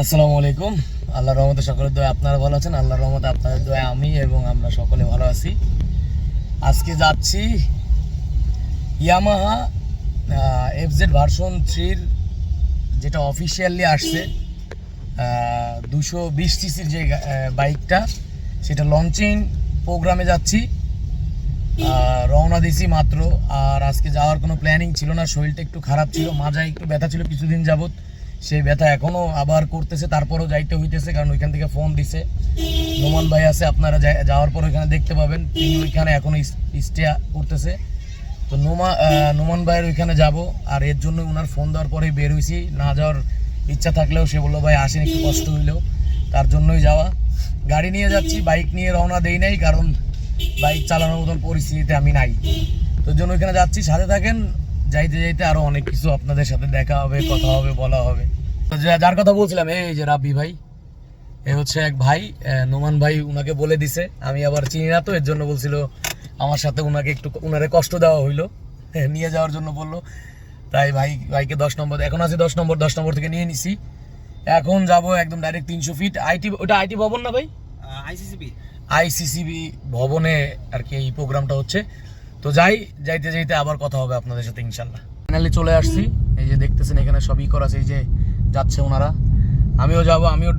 আসসালামু আলাইকুম। আল্লাহর রহমতে সকলের দয়া আপনারা ভালো আছেন। আল্লাহর রহমতে আপনাদের দয়া আমি এবং আমরা সকলে ভালো আছি। আজকে যাচ্ছি ইয়ামাহা এফজেড ভার্সন থ্রির যেটা অফিসিয়ালি আসছে দুশো বিশ সিসির যে বাইকটা সেটা লঞ্চিং প্রোগ্রামে যাচ্ছি। রওনা দিছি মাত্র, আর আজকে যাওয়ার কোনো প্ল্যানিং ছিল না, শরীরটা একটু খারাপ ছিল, মাজায় একটু ব্যথা ছিল কিছুদিন যাবৎ। সেই ব্যথা এখনও আবার করতেছে, তারপরও যাইতে হইতেছে, কারণ ওইখান থেকে ফোন দিছে। নোমান ভাই আছে, আপনারা যাওয়ার পর ওইখানে দেখতে পাবেন। তিনি ওইখানে এখনও স্টে করতেছে। তো নোমা নোমান ভাইয়ের ওইখানে যাব। আর এর জন্য ওনার ফোন দেওয়ার পরেই বের হয়েছি না যাওয়ার ইচ্ছা থাকলেও সে বলল, ভাই, আসেন, একটু কষ্ট হইলেও। তার জন্যই যাওয়া। গাড়ি নিয়ে যাচ্ছি বাইক নিয়ে রওনা দেই নাই, কারণ বাইক চালানোর মতন পরিস্থিতিতে আমি নাই। তো জন্য ওইখানে যাচ্ছি। সাথে থাকেন, যাইতে যাইতে আরও অনেক কিছু আপনাদের সাথে দেখা হবে, কথা হবে, বলা হবে। তো যার কথা বলছিলাম, এই যে রাব্বি ভাই, এ হচ্ছে এক ভাই নোমান ভাই উনাকে বলে দিছে। আমি আবার চিনি না তো, এর জন্য বলছিল আমার সাথে ওনাকে একটু ওনারে কষ্ট দেওয়া হইল। হ্যাঁ, নিয়ে যাওয়ার জন্য বলল। তাই ভাই ভাইকে দশ নম্বর এখন আছে দশ নম্বর দশ নম্বর থেকে নিয়ে নিছি। এখন যাব একদম ডাইরেক্ট তিনশো ফিট আইটি ওটা আইটি ভবন না ভাই? আইসিসিবি আইসিসিবি ভবনে আর কি এই প্রোগ্রামটা হচ্ছে। তো যাই যাইতে যাইতে আবার কথা হবে আপনাদের সাথে ইনশাল্লাহ। ফাইনালি চলে আসছি। এই যে দেখতেছেন এখানে সবই করা আছে এই যে যাচ্ছে ওনারা আমিও যাব আমিও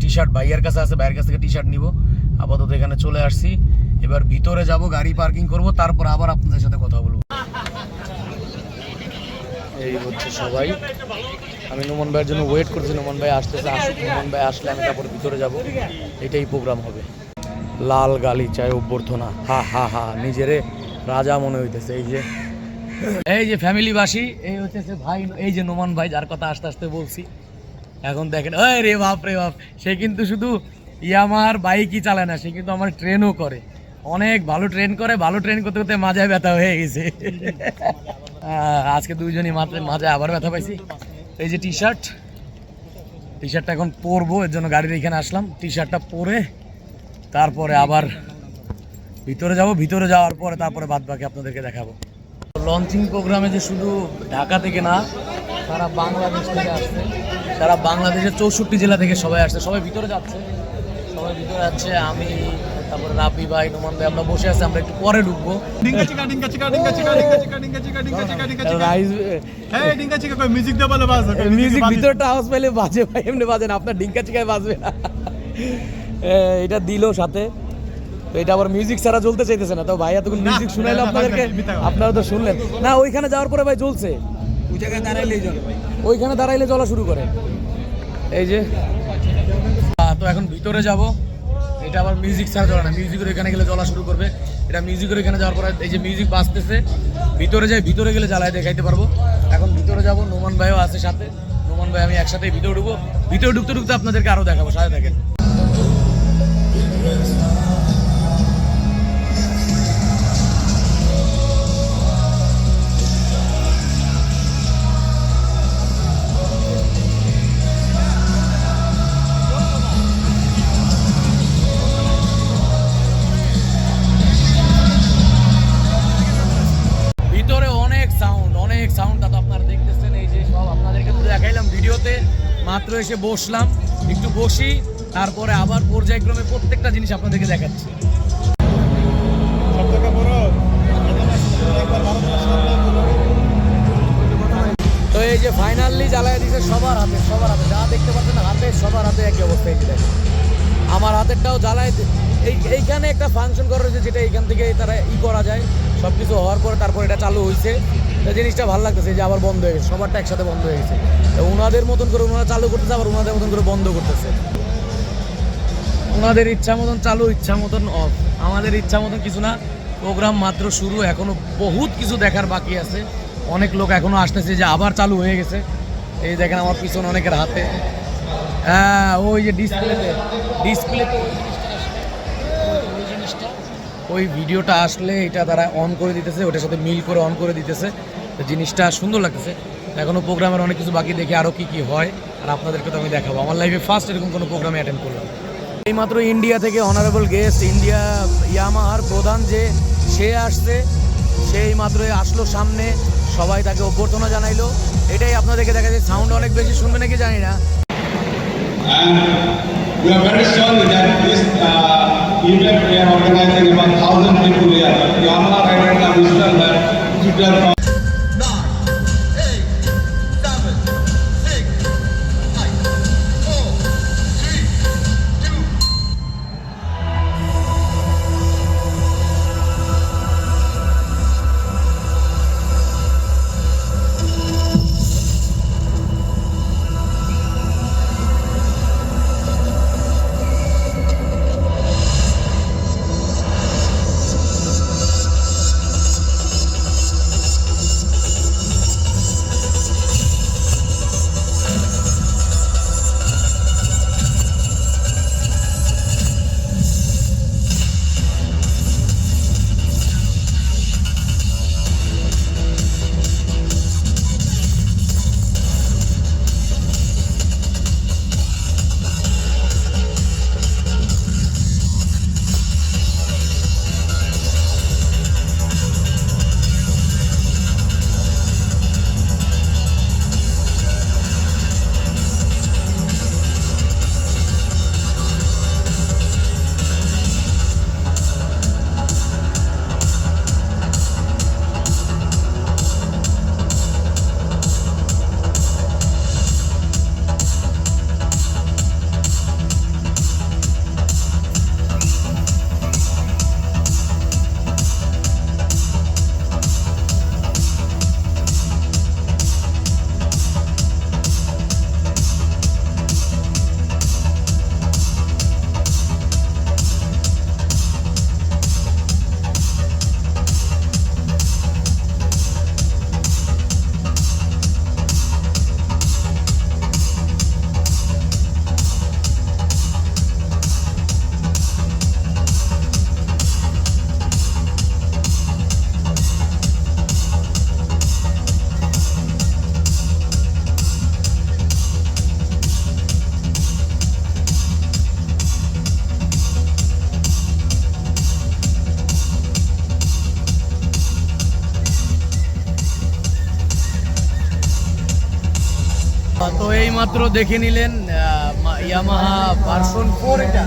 টি শার্ট ভাইয়ের কাছে আছে ভাইয়ের কাছ থেকে টি শার্ট নিব। আপাতত এখানে চলে আসছি। এবার ভিতরে যাব, গাড়ি পার্কিং করব, তারপর আবার আপনাদের সাথে কথা বলব। এই হচ্ছে সবাই। আমি নোমান ভাইয়ের জন্য ওয়েট করছি। নোমান ভাই আসতেছে, আসুক। নোমান ভাই আসলে আমি তারপর ভিতরে যাব। এটাই প্রোগ্রাম হবে। লাল গালি চাই অভ্যর্থনা। হা হা হা, নিজেরে রাজা মনে হইতেছে। এই যে এই যে ফ্যামিলিবাসী এই হচ্ছে ভাই, এই যে নোমান ভাই, যার কথা আস্তে আস্তে বলছি। এখন দেখেন ওই রে বাপ রে বাপ, সে কিন্তু শুধু ইয়ামার বাইকই চালায় না, সে কিন্তু আমার ট্রেনও করে। অনেক ভালো ট্রেন করে, ভালো ট্রেন করতে করতে মাজায় ব্যথা হয়ে গেছে। আজকে দুইজনই মাথায় মাঝে আবার ব্যথা পাইছি। এই যে টি শার্ট টি শার্টটা এখন পরবো, এর জন্য গাড়ির এখানে আসলাম। টি শার্টটা পরে, তারপরে আবার ভিতরে যাব। ভিতরে যাওয়ার পরে তারপরে বাদ বাকি আপনাদেরকে দেখাবো। লঞ্চিং প্রোগ্রামে যে শুধু ঢাকা থেকে না, সারা বাংলাদেশ থেকে আসছে। সারা বাংলাদেশের চৌষট্টি জেলা থেকে সবাই আসছে। সবাই ভিতরে যাচ্ছে। সবাই ভিতরে যাচ্ছে। আমি তারপরে রাবি ভাই নোমান ভাই আমরা বসে আছি আমরা একটু পরে ঢুকবো। ডিঙ্কা চিকা ডিঙ্কা চিকা ডিঙ্কা চিকা ডিঙ্কা চিকা ডিঙ্কা চিকা ডিঙ্কা চিকা ডিঙ্কা চিকা। রাইস ডিঙ্কা চিকা কই মিউজিক দে বলে বাজ মিউজিক ভিতরটা আওয়াজ পেলে বাজে ভাই এমনি বাজে না আপনার ডিঙ্কা চিকায় বাজবে। না এটা দিলো সাথে। তো এটা আবার মিউজিক ছাড়া চলতে চাইতেছে না। তো ভাই এতক্ষণ মিউজিক শুনাইলো আপনাদেরকে। আপনারা তো শুনলেন। না ওইখানে যাওয়ার পরে ভাই চলছে ওইখানে দাঁড়াইলে চলা শুরু করে। এই যে। তো এখন ভিতরে যাব। এটা আবার মিউজিক ছাড়া চলে না। মিউজিকের এখানে গেলে জ্বলা শুরু করবে। এটা মিউজিকের এখানে যাওয়ার পরে এই যে মিউজিক বাঁচতেছে ভিতরে যাই, ভিতরে গেলে জ্বালায় দেখাইতে পারব। এখন ভিতরে যাব, নোমান ভাইও আছে সাথে। নোমান ভাই, আমি একসাথে ভিতরে ঢুকবো। ভিতরে ঢুকতে ঢুকতে আপনাদেরকে আরও দেখাবো, সাথে থাকেন। এসে বসলাম একটু বসি তারপরে আবার পর্যায়ক্রমে প্রত্যেকটা জিনিস আপনাদেরকে দেখাচ্ছি তো এই যে ফাইনালি জ্বালায় দিছে সবার হাতে সবার হাতে যা দেখতে পাচ্ছেন হাতে সবার হাতে একই অবস্থা এই দেখেন। আমার হাতেরটাও জ্বালায় এই এইখানে একটা ফাংশন করা হয়েছে যেটা এইখান থেকে তারা ই করা যায় সব কিছু হওয়ার পরে তারপর এটা চালু হয়েছে জিনিসটা ভালো লাগতেছে যে আবার বন্ধ হয়ে গেছে, সবারটা একসাথে বন্ধ হয়ে গেছে। ওনাদের মতন করে ওনারা চালু করতেছে, আবার ওনাদের মতন করে বন্ধ করতেছে। ওনাদের ইচ্ছা মতন চালু, ইচ্ছা মতন অফ আমাদের ইচ্ছা মতন কিছু না প্রোগ্রাম মাত্র শুরু, এখনও বহুত কিছু দেখার বাকি আছে। অনেক লোক এখনও আসতেছে যে আবার চালু হয়ে গেছে। এই দেখেন আমার পিছনে অনেকের হাতে। হ্যাঁ ওই যে ডিসপ্লেতে জিনিসটা ওই ভিডিওটা আসলে এটা তারা অন করে দিতেছে ওটার সাথে মিল করে অন করে দিতেছে। তো জিনিসটা সুন্দর লাগতেছে। এখনও প্রোগ্রামের অনেক কিছু বাকি দেখে আরও কী কী হয় আর আপনাদেরকে তো আমি দেখাবো। আমার লাইফে ফার্স্ট এরকম কোনো প্রোগ্রামে অ্যাটেন্ড করলাম এইমাত্র ইন্ডিয়া থেকে অনারেবল গেস্ট ইন্ডিয়া ইয়ামাহার প্রধান যে সে আসছে। সেই মাত্র আসলো সামনে। সবাই তাকে অভ্যর্থনা জানাইলো। এটাই আপনাদেরকে দেখা যায় সাউন্ড অনেক বেশি শুনবে নাকি জানি না। We are very sorry that this uh, event we are organizing पूरी पूरी है तो हमारा राइट राइट का डिजिटल है डिजिटल মাত্র দেখে নিলেন ইয়ামাহা ভার্সন ফোর এটা।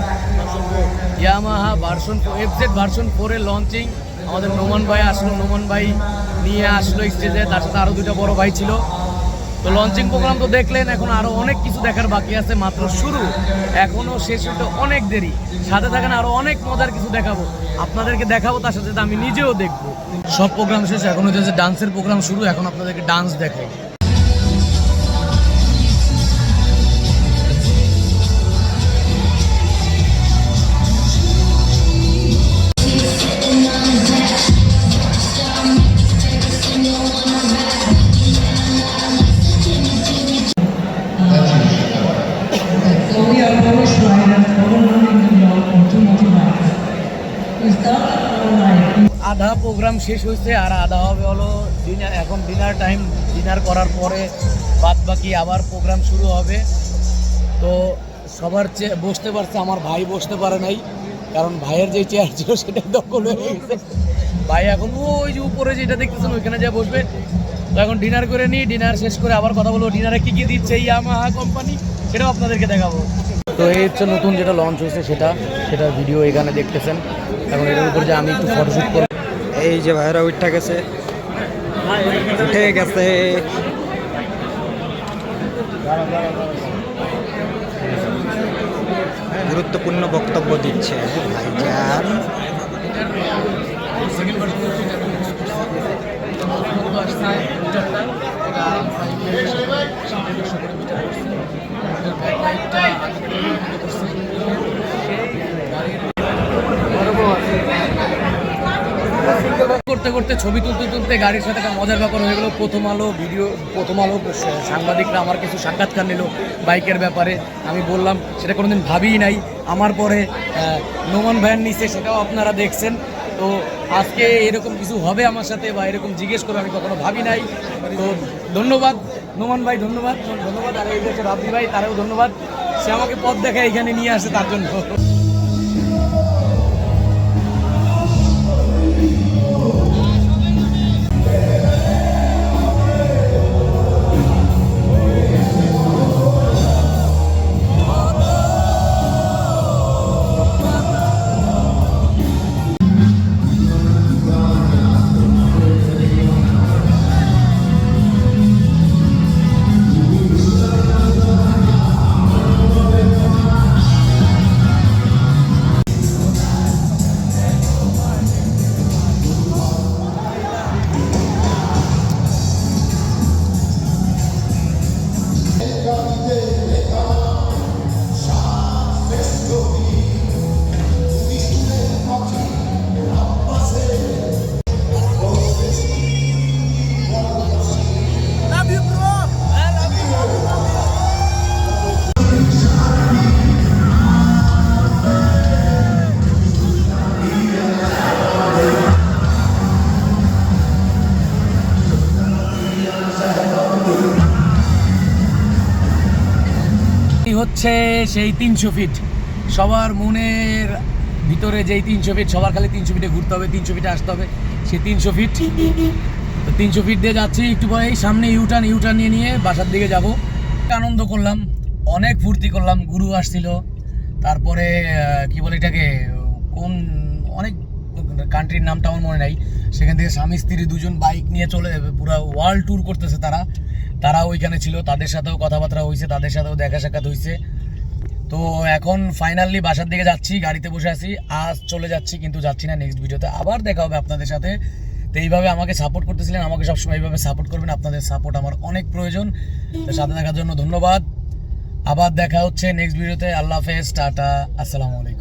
Yamaha version F Z version ফোরের লঞ্চিং আমাদের নোমান ভাই আসলো, নোমান ভাই নিয়ে আসলো স্টেজে তার সাথে আরও দুটো বড় ভাই ছিল। তো লঞ্চিং প্রোগ্রাম তো দেখলেন, এখন আরও অনেক কিছু দেখার বাকি আছে, মাত্র শুরু। এখনও শেষ হতে অনেক দেরি। সাথে থাকেন আরও অনেক মজার কিছু দেখাবো। আপনাদেরকে দেখাবো, তার সাথে সাথে আমি নিজেও দেখব। সব প্রোগ্রাম শেষ, এখন হচ্ছে ডান্সের প্রোগ্রাম শুরু, এখন আপনাদেরকে ডান্স দেখাই প্রোগ্রাম শেষ হয়েছে আর আধা হবে হলো ডিনার এখন ডিনার টাইম ডিনার করার পরে বাদ বাকি আবার প্রোগ্রাম শুরু হবে। তো সবার চেয়ে বসতে পারছে, আমার ভাই বসতে পারে নাই, কারণ ভাইয়ের যে চেয়ার ছিল সেটা দখল হয়ে গেছে। ভাই এখন ওই যে উপরে যেটা দেখতেছেন, ওইখানে যা বসবে। তো এখন ডিনার করে নিই ডিনার শেষ করে আবার কথা বলব। ডিনারে কী কী দিচ্ছে এই ইয়ামাহা কোম্পানি সেটাও আপনাদেরকে দেখাবো। তো এই হচ্ছে নতুন যেটা লঞ্চ হয়েছে সেটা সেটা ভিডিও এখানে দেখতেছেন। এখন এটার উপর যে আমি একটু ফটোশ্যুট করব এই যে ভাইরা উঠে গেছে। উঠে গেছে। গুরুত্বপূর্ণ বক্তব্য দিচ্ছে ভাইজান। করতে করতে, ছবি তুলতে তুলতে গাড়ির সাথে একটা মজার ব্যাপার হয়ে গেলো। প্রথম আলো, ভিডিও, প্রথম আলো, সাংবাদিকরা আমার কিছু সাক্ষাৎকার নিল বাইকের ব্যাপারে। আমি বললাম, সেটা কোনোদিন ভাবিই নাই। আমার পরে নোমান ভ্যান নিচে, সেটাও আপনারা দেখছেন। তো আজকে এরকম কিছু হবে আমার সাথে বা এরকম জিজ্ঞেস করে আমি কখনো ভাবি নাই। তো ধন্যবাদ, নোমান ভাই, ধন্যবাদ ধন্যবাদ। আর এই দেশের রাবদি ভাই, তারাও ধন্যবাদ। সে আমাকে পথ দেখা এখানে নিয়ে আসে তার জন্য। হচ্ছে সেই তিনশো ফিট সবার মনের ভিতরে যেই তিনশো ফিট সবার খালি তিনশো ফিটে ঘুরতে হবে, তিনশো ফিটে আসতে হবে। সেই তিনশো ফিট তো তিনশো ফিট দিয়ে যাচ্ছি, একটু পরে এই সামনে ইউটার্ন ইউটার্ন নিয়ে নিয়ে বাসার দিকে যাব। আনন্দ করলাম, অনেক ফুর্তি করলাম, গুরু আসছিল। তারপরে কি বলে এটাকে, কোন, অনেক কান্ট্রির নামটা আমার মনে নাই। সেখান থেকে স্বামী, স্ত্রী দুজন বাইক নিয়ে চলে যাবে পুরো ওয়ার্ল্ড ট্যুর করতেছে তারা। তারা ওইখানে ছিল, তাদের সাথেও কথাবার্তা হয়েছে তাদের সাথেও দেখা সাক্ষাৎ হয়েছে তো এখন ফাইনালি বাসার দিকে যাচ্ছি, গাড়িতে বসে আছি। আজ চলে যাচ্ছি, কিন্তু যাচ্ছি না নেক্সট ভিডিওতে আবার দেখা হবে আপনাদের সাথে। তো এইভাবে আমাকে সাপোর্ট করতেছিলেন, আমাকে সবসময় এইভাবে সাপোর্ট করবেন। আপনাদের সাপোর্ট আমার অনেক প্রয়োজন। তো সাথে দেখার জন্য ধন্যবাদ। আবার দেখা হচ্ছে নেক্সট ভিডিওতে আল্লাহ হাফেজ, টাটা, আসসালামু আলাইকুম।